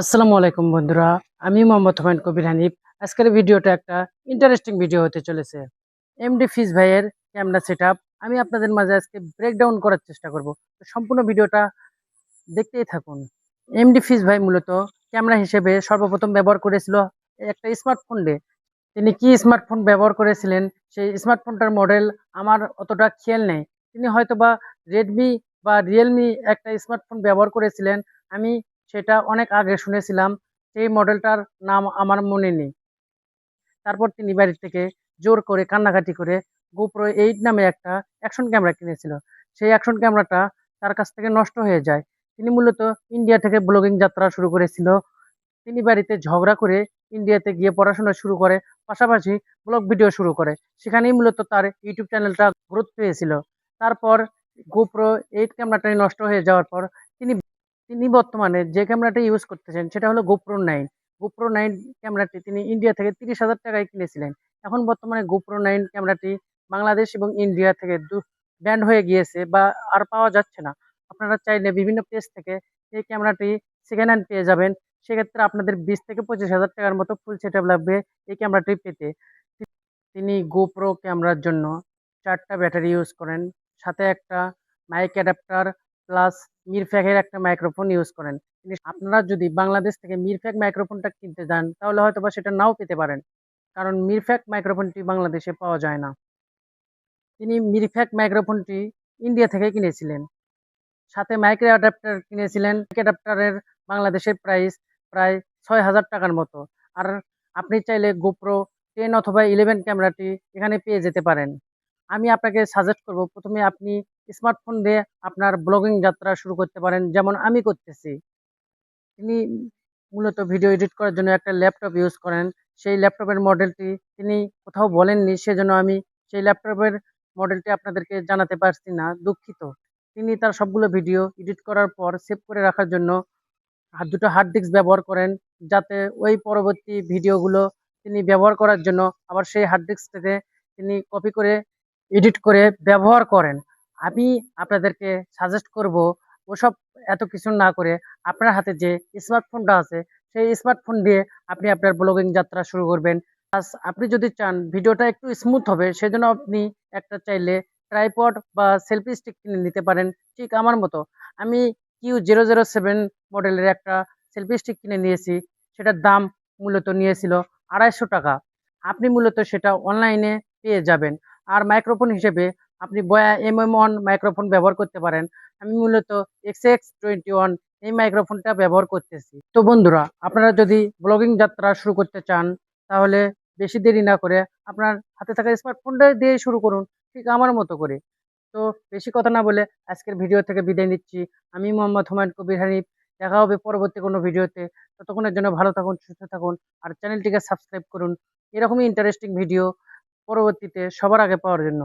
আসসালামু আলাইকুম বন্ধুরা, আমি মোহাম্মদ হুমায়ুন কবির হানিফ। আজকের ভিডিওটা একটা ইন্টারেস্টিং ভিডিও হতে চলেছে। এমডি ফিজ ভাইয়ের ক্যামেরা সেট আমি আপনাদের মাঝে আজকে ব্রেকডাউন করার চেষ্টা করব। তো সম্পূর্ণ ভিডিওটা দেখতেই থাকুন। এমডি ফিজ ভাই মূলত ক্যামেরা হিসেবে সর্বপ্রথম ব্যবহার করেছিল একটা স্মার্টফোন তিনি কি স্মার্টফোন ব্যবহার করেছিলেন, সেই স্মার্টফোনটার মডেল আমার অতটা খেয়াল নেই। তিনি হয়তো বা রেডমি বা রিয়েলমি একটা স্মার্টফোন ব্যবহার করেছিলেন। আমি সেটা অনেক আগে শুনেছিলাম সেই মডেলটার নাম আমার মনে নেই। তারপর তিনি বাড়ি থেকে জোর করে কান্নাকাটি করে গোপ্রো এইট নামে একটা অ্যাকশন ক্যামেরা কিনেছিল। সেই অ্যাকশন ক্যামেরাটা তার কাছ থেকে নষ্ট হয়ে যায়। তিনি মূলত ইন্ডিয়া থেকে ব্লগিং যাত্রা শুরু করেছিল। তিনি বাড়িতে ঝগড়া করে ইন্ডিয়াতে গিয়ে পড়াশোনা শুরু করে, পাশাপাশি ব্লগ ভিডিও শুরু করে। সেখানেই মূলত তার ইউটিউব চ্যানেলটা গ্রোথ পেয়েছিল। তারপর গোপ্রো এইট ক্যামেরাটাই নষ্ট হয়ে যাওয়ার পর তিনি বর্তমানে যে ক্যামেরাটা ইউজ করতেছেন, সেটা হলো গোপ্রো নাইন গোপ্রো নাইন ক্যামেরাটি তিনি ইন্ডিয়া থেকে তিরিশ হাজার টাকায় কিনেছিলেন। এখন বর্তমানে গোপ্রো নাইন ক্যামেরাটি বাংলাদেশ এবং ইন্ডিয়া থেকে দু ব্যান্ড হয়ে গিয়েছে বা আর পাওয়া যাচ্ছে না। আপনারা চাইলে বিভিন্ন পেজ থেকে এই ক্যামেরাটি সেকেন্ড হ্যান্ড পেয়ে যাবেন। সেক্ষেত্রে আপনাদের বিশ থেকে পঁচিশ হাজার টাকার মতো ফুল সেট লাগবে এই ক্যামেরাটি পেতে। তিনি গোপ্রো ক্যামেরার জন্য চারটা ব্যাটারি ইউজ করেন। সাথে একটা মাইক অ্যাডাপ্টার প্লাস মিরফ্যাকের একটা মাইক্রোফোন ইউজ করেন। আপনারা যদি বাংলাদেশ থেকে মিরফ্যাক মাইক্রোফোনটা কিনতে যান, তাহলে হয়তো বা সেটা নাও পেতে পারেন। কারণ মিরফ্যাক মাইক্রোফোনটি বাংলাদেশে পাওয়া যায় না। তিনি মিরফ্যাক মাইক্রোফোনটি ইন্ডিয়া থেকে কিনেছিলেন। সাথে মাইক্রো অ্যাডাপ্টার কিনেছিলেন। অ্যাডাপ্টারের বাংলাদেশের প্রাইস প্রায় ছয় হাজার টাকার মতো। আর আপনি চাইলে গোপ্রো টেন অথবা ইলেভেন ক্যামেরাটি এখানে পেয়ে যেতে পারেন। আমি আপনাকে সাজেস্ট করব, প্রথমে আপনি স্মার্টফোন দিয়ে আপনার ব্লগিং যাত্রা শুরু করতে পারেন, যেমন আমি করতেছি। তিনি মূলত ভিডিও এডিট করার জন্য একটা ল্যাপটপ ইউজ করেন। সেই ল্যাপটপের মডেলটি তিনি কোথাও বলেননি, সেজন্য আমি সেই ল্যাপটপের মডেলটি আপনাদেরকে জানাতে পারছি না, দুঃখিত। তিনি তার সবগুলো ভিডিও এডিট করার পর সেভ করে রাখার জন্য দুটো হার্ড ডিস্ক ব্যবহার করেন, যাতে ওই পরবর্তী ভিডিওগুলো তিনি ব্যবহার করার জন্য আবার সেই হার্ড ডিস্ক থেকে তিনি কপি করে এডিট করে ব্যবহার করেন। আমি আপনাদেরকে সাজেস্ট করব ওসব এত কিছু না করে আপনার হাতে যে স্মার্টফোনটা আছে, সেই স্মার্টফোন দিয়ে আপনি আপনার ব্লগিং যাত্রা শুরু করবেন। প্লাস আপনি যদি চান ভিডিওটা একটু স্মুথ হবে, সেজন্য আপনি একটা চাইলে ট্রাইপড বা সেলফি স্টিক কিনে নিতে পারেন, ঠিক আমার মতো। আমি কিউ জিরো জিরো সেভেন মডেলের একটা সেলফি স্টিক কিনে নিয়েছি, সেটার দাম মূলত নিয়েছিল আড়াইশো টাকা। আপনি মূলত সেটা অনলাইনে পেয়ে যাবেন। আর মাইক্রোফোন হিসেবে আপনি বয়া এম এম ওয়ান মাইক্রোফোন ব্যবহার করতে পারেন। আমি মূলত এক্স এক্স টোয়েন্টি ওয়ান এই মাইক্রোফোনটা ব্যবহার করতেছি। তো বন্ধুরা, আপনারা যদি ব্লগিং যাত্রা শুরু করতে চান, তাহলে বেশি দেরি না করে আপনার হাতে থাকা স্মার্টফোনটা দিয়ে শুরু করুন, ঠিক আমার মতো করে। তো বেশি কথা না বলে আজকের ভিডিও থেকে বিদায় নিচ্ছি। আমি মোহাম্মদ হুমায়ুন কবির হানিফ। দেখা হবে পরবর্তী কোনো ভিডিওতে ততক্ষণের জন্য ভালো থাকুন, সুস্থ থাকুন, আর চ্যানেলটিকে সাবস্ক্রাইব করুন। এরকমই ইন্টারেস্টিং ভিডিও পরবর্তীতে সবার আগে পাওয়ার জন্য।